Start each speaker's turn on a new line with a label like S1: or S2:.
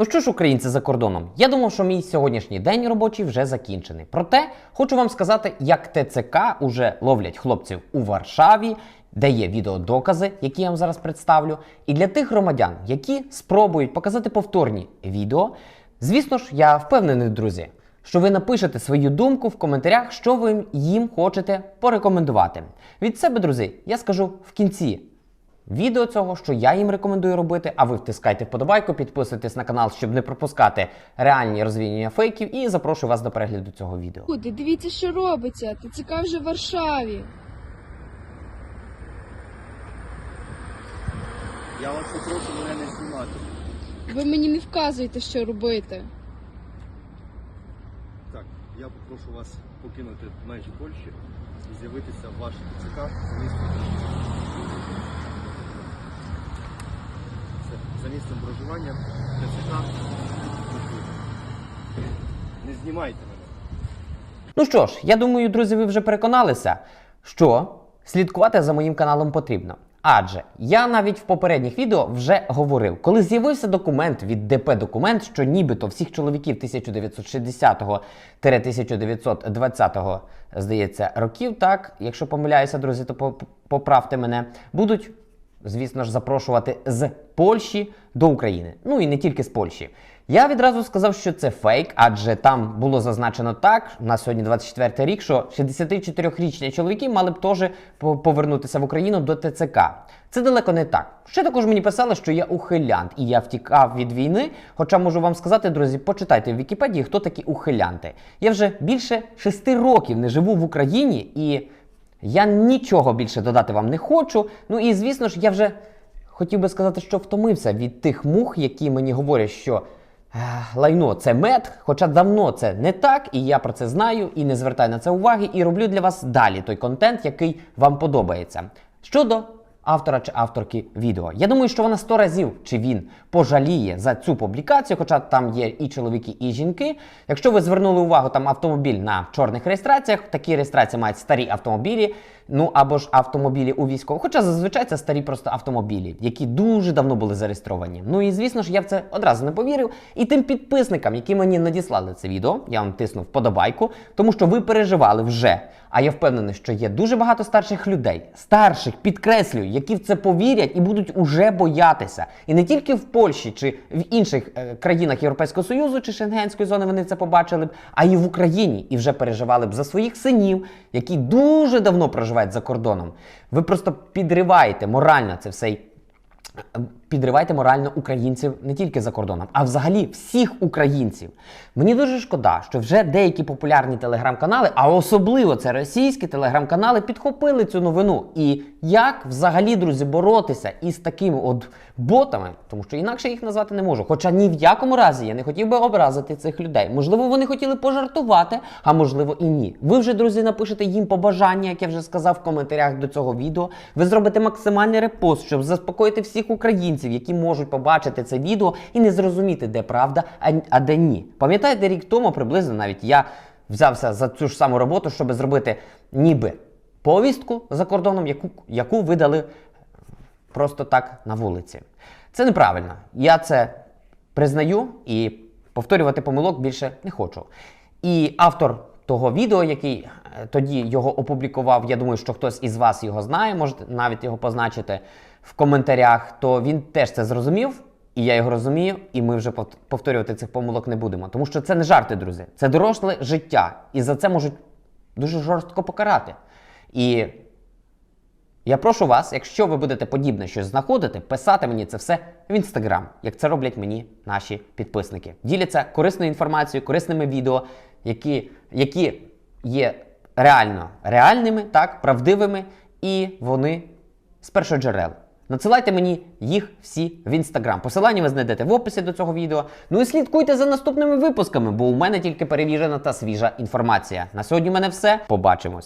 S1: Ну що ж, українці за кордоном, я думав, що мій сьогоднішній день робочий вже закінчений. Проте хочу вам сказати, як ТЦК уже ловлять хлопців у Варшаві, де є відеодокази, які я вам зараз представлю. І для тих громадян, які спробують показати повторні відео, звісно ж, я впевнений, друзі, що ви напишете свою думку в коментарях, що ви їм хочете порекомендувати. Від себе, друзі, я скажу в кінці відео цього, що я їм рекомендую робити. А ви втискайте вподобайку, підписуйтесь на канал, щоб не пропускати реальні розвінення фейків, і запрошую вас до перегляду цього відео.
S2: Люди, дивіться, що робиться. ТЦК вже в Варшаві.
S3: Я вас попрошу мене не знімати.
S2: Ви мені не вказуєте, що робити.
S3: Так, я попрошу вас покинути межі Польщі і з'явитися в за місцем. Це за місцем проживання ТЦК. Не знімайте мене.
S1: Ну що ж, я думаю, друзі, ви вже переконалися, що слідкувати за моїм каналом потрібно. Адже я навіть в попередніх відео вже говорив, коли з'явився документ від ДП документ, що нібито всіх чоловіків 1960-1920, здається, років, так, якщо помиляюся, друзі, то поправте мене, будуть звісно ж, запрошувати з Польщі до України. Ну і не тільки з Польщі. Я відразу сказав, що це фейк, адже там було зазначено так, на сьогодні 24 рік, що 64-річні чоловіки мали б теж по- повернутися в Україну до ТЦК. Це далеко не так. Ще також мені писали, що я ухилянт і я втікав від війни. Хоча можу вам сказати, друзі, почитайте в Вікіпедії, хто такі ухилянти. Я вже більше шести років не живу в Україні і. Я нічого більше додати вам не хочу. Ну і звісно ж, я вже хотів би сказати, що втомився від тих мух, які мені говорять, що е, лайно це мед, хоча давно це не так, і я про це знаю, і не звертаю на це уваги, і роблю для вас далі той контент, який вам подобається. Щодо автора чи авторки відео. Я думаю, що вона сто разів чи він пожаліє за цю публікацію, хоча там є і чоловіки, і жінки. Якщо ви звернули увагу, там автомобіль на чорних реєстраціях, такі реєстрації мають старі автомобілі, ну або ж автомобілі у військових. Хоча зазвичай це старі просто автомобілі, які дуже давно були зареєстровані. Ну і звісно ж, я в це одразу не повірив. І тим підписникам, які мені надіслали це відео, я вам тиснув вподобайку, тому що ви переживали вже. А я впевнений, що є дуже багато старших людей, старших, підкреслюю, які в це повірять і будуть уже боятися. І не тільки в Польщі чи в інших е, країнах Європейського Союзу чи Шенгенської зони вони це побачили б, а і в Україні і вже переживали б за своїх синів, які дуже давно проживають за кордоном. Ви просто підриваєте морально це все. Підривайте морально українців не тільки за кордоном, а взагалі всіх українців. Мені дуже шкода, що вже деякі популярні телеграм-канали, а особливо це російські телеграм-канали, підхопили цю новину. І як взагалі, друзі, боротися із такими от ботами, тому що інакше їх назвати не можу. Хоча ні в якому разі я не хотів би образити цих людей. Можливо, вони хотіли пожартувати, а можливо і ні. Ви вже, друзі, напишете їм побажання, як я вже сказав в коментарях до цього відео. Ви зробите максимальний репост, щоб заспокоїти всіх українців, які можуть побачити це відео і не зрозуміти, де правда, а, де ні. Пам'ятаєте, рік тому приблизно навіть я взявся за цю ж саму роботу, щоб зробити ніби повістку за кордоном, яку, яку видали просто так на вулиці. Це неправильно. Я це признаю і повторювати помилок більше не хочу. І автор того відео, який е, тоді його опублікував, я думаю, що хтось із вас його знає, можете навіть його позначити в коментарях, то він теж це зрозумів. І я його розумію, і ми вже повторювати цих помилок не будемо. Тому що це не жарти, друзі. Це доросле життя. І за це можуть дуже жорстко покарати. І я прошу вас, якщо ви будете подібне щось знаходити, писати мені це все в інстаграм, як це роблять мені наші підписники. Діляться корисною інформацією, корисними відео, які, які є реально реальними, так, правдивими, і вони з першоджерел. Надсилайте мені їх всі в інстаграм. Посилання ви знайдете в описі до цього відео. Ну і слідкуйте за наступними випусками, бо у мене тільки перевірена та свіжа інформація. На сьогодні в мене все. Побачимось.